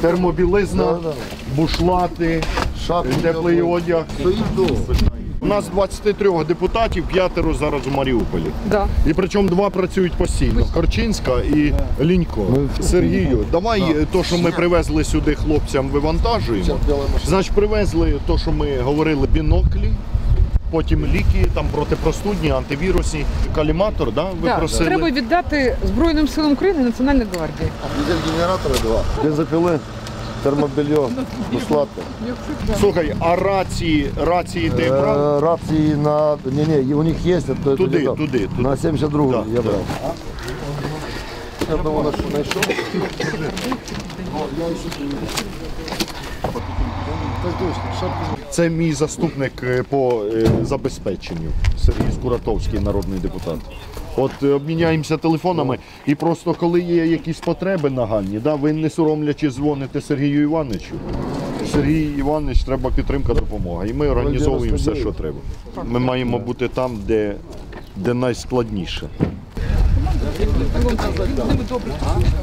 термобілизна, бушлати, теплий одяг. У нас 23 депутатів, п'ятеро зараз у Маріуполі. Да. І причому два працюють постійно. Корчинська і Лінько. Сергію, давай то, що ми привезли сюди хлопцям, вивантажуємо. Значить, привезли то, що ми говорили, біноклі. Потім ліки, там протипростудні, антивірусні, каліматор, да, ви Да. просили. Треба віддати Збройним силам України і Національній гвардії. Дизель-генератори два. Бензопили, термобільйо, бушлати. Слухай, а рації, рації ти брав? Е, Рації на... Ні-ні, у них є, то Туди, туди, туди. На 72 Да, я да. брав. Я одного наш- знайшов. Це мій заступник е, по е, забезпеченню Сергій Скуратовський, народний депутат. От е, обміняємося телефонами, і просто коли є якісь потреби нагальні, да, ви не соромлячи дзвоните Сергію Івановичу. Сергій Іванович, треба підтримка, допомога. І ми організовуємо все, що треба. Ми маємо бути там, де, де найскладніше.